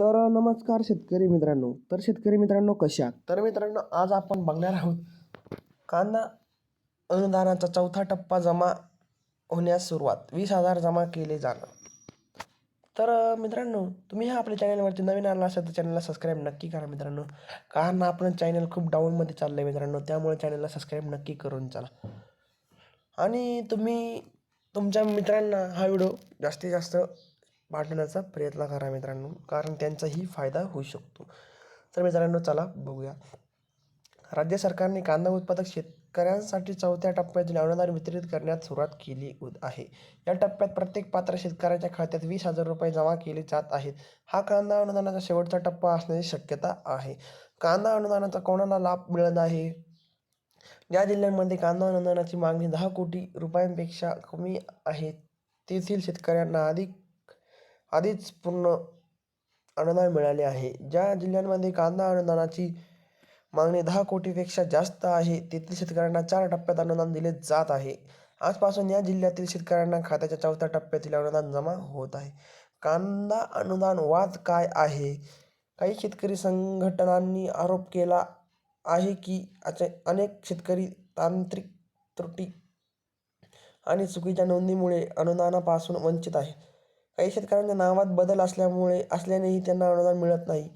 तर नमस्कार शेतकरी मित्रांनो. तर शेतकरी मित्रांनो कशा तर मित्रांनो आज आपण बघणार आहोत कांदा अनुदानाचा चौथा टप्पा जमा होण्यास सुरुवात. वीस हजार जमा केले जाणं तर मित्रांनो तुम्ही हा आपल्या चॅनलवरती नवीन आला असेल तर चॅनलला सबस्क्राईब नक्की करा मित्रांनो. कारण आपलं चॅनल खूप डाऊनमध्ये चाललं आहे मित्रांनो त्यामुळे चॅनलला सबस्क्राईब नक्की करून चला. आणि तुम्ही तुमच्या मित्रांना हा व्हिडिओ जास्तीत जास्त पाठवण्याचा प्रयत्न करा मित्रांनो कारण त्यांचाही फायदा होऊ शकतो. तर मित्रांनो चला बघूया. राज्य सरकारने कांदा उत्पादक शेतकऱ्यांसाठी चौथ्या टप्प्यातील अनुदान वितरित करण्यास सुरुवात केली आहे. या टप्प्यात प्रत्येक पात्र शेतकऱ्याच्या खात्यात वीस हजार रुपये जमा केले जात आहेत. हा कांदा अनुदानाचा शेवटचा टप्पा असण्याची शक्यता आहे. कांदा अनुदानाचा कोणाला लाभ मिळत आहे ज्या जिल्ह्यांमध्ये कांदा अनुदानाची मागणी दहा कोटी रुपयांपेक्षा कमी आहे. तेथील शेतकऱ्यांना अधिक आधीच पूर्ण अनुदान मिळाले आहे. ज्या जिल्ह्यांमध्ये कांदा अनुदानाची मागणी दहा कोटीपेक्षा जास्त आहे तेथील शेतकऱ्यांना चार टप्प्यात अनुदान दिले जात आहे. आजपासून या जिल्ह्यातील शेतकऱ्यांना खात्याच्या चौथ्या टप्प्यातील अनुदान जमा होत आहे. कांदा अनुदान वाद काय आहे? काही शेतकरी संघटनांनी आरोप केला आहे की असे अनेक शेतकरी तांत्रिक त्रुटी आणि चुकीच्या नोंदीमुळे अनुदानापासून वंचित आहे काही शेतकऱ्यांच्या नावात बदल असल्यामुळे असल्यानेही त्यांना अनुदान मिळत नाही.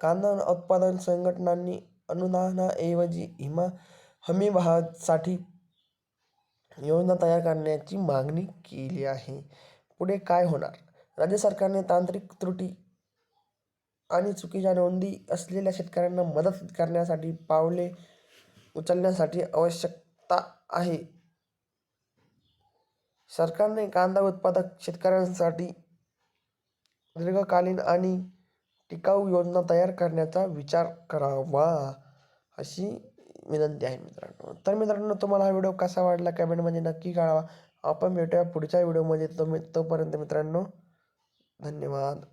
कांदा उत्पादन संघटनांनी अनुदानाऐवजी हिमा हमीभावासाठी योजना तयार करण्याची मागणी केली आहे. पुढे काय होणार? राज्य सरकारने तांत्रिक त्रुटी आणि चुकीच्या नोंदी असलेल्या शेतकऱ्यांना मदत करण्यासाठी पावले उचलण्यासाठी आवश्यकता आहे. सरकारने कांदा उत्पादक शेतकऱ्यांसाठी दीर्घकालीन आणि टिकाऊ योजना तयार करण्याचा विचार करावा अशी विनंती आहे मित्रांनो. तर मित्रांनो तुम्हाला हा व्हिडिओ कसा वाटला कमेंटमध्ये नक्की कळवा. आपण भेटूया पुढच्या व्हिडिओमध्ये. तुम्ही तोपर्यंत मित्रांनो धन्यवाद.